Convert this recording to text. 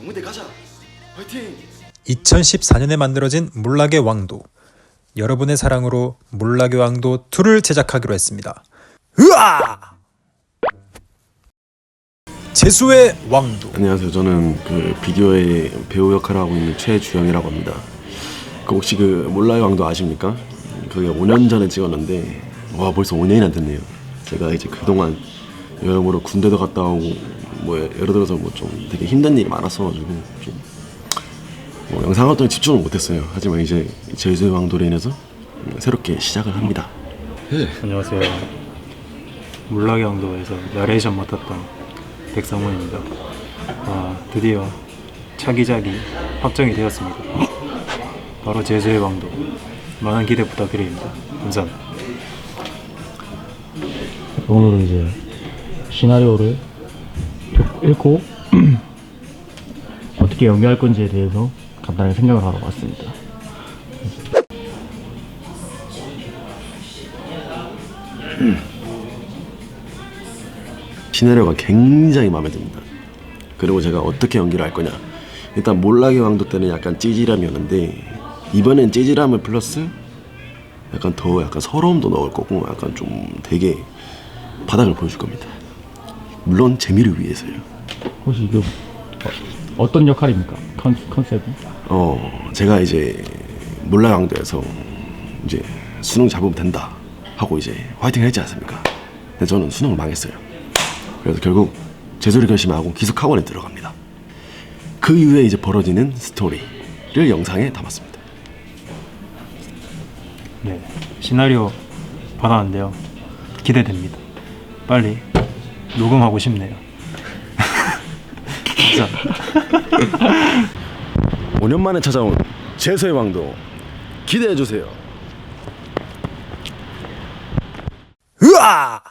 무대 가자. 화이팅. 2014년에 만들어진 몰락의 왕도. 여러분의 사랑으로 몰락의 왕도 2를 제작하기로 했습니다. 으아! 재수의 왕도. 안녕하세요. 저는 그 비디오의 배우 역할을 하고 있는 최주영이라고 합니다. 그 혹시 그 몰라요 왕도 아십니까? 그게 5년 전에 찍었는데 와 벌써 5년이나 됐네요. 제가 이제 그동안 여러모로 군대도 갔다 오고 뭐 예를 들어서 뭐 좀 되게 힘든 일이 많았어가지고 좀 뭐 영상 활동에 집중을 못했어요. 하지만 이제 제주의 왕도로 인해서 새롭게 시작을 합니다. 안녕하세요. 물락의 왕도에서 나레이션 맡았던 백상훈입니다. 아, 드디어 차기작이 확정이 되었습니다. 바로 제주의 왕도. 많은 기대 부탁드립니다. 감사합니다. 오늘은 이제 시나리오를 쭉 읽고 어떻게 연기할 건지에 대해서 간단하게 생각을 하러 왔습니다. 시나리오가 굉장히 마음에 듭니다. 그리고 제가 어떻게 연기를 할 거냐. 일단 몰락의 왕도 때는 약간 찌질함이었는데 이번엔 찌질함을 플러스 약간 더 약간 서러움도 넣을 거고 약간 좀 되게 바닥을 보여줄 겁니다. 물론 재미를 위해서요. 혹시 이거 어, 떤 역할입니까? 컨, 컨셉이? 어 제가 이제 몰락의 왕도에서 이제 수능 잡으면 된다 하고 이제 화이팅 했지 않습니까? 근데 저는 수능을 망했어요. 그래서 결국 재소리 결심하고 기숙학원에 들어갑니다. 그 이후에 이제 벌어지는 스토리를 영상에 담았습니다. 네. 시나리오 받았는데요. 기대됩니다. 빨리 녹음하고 싶네요. 감사합니다. 5년 만에 찾아온 재소의 왕도 기대해 주세요. 으아!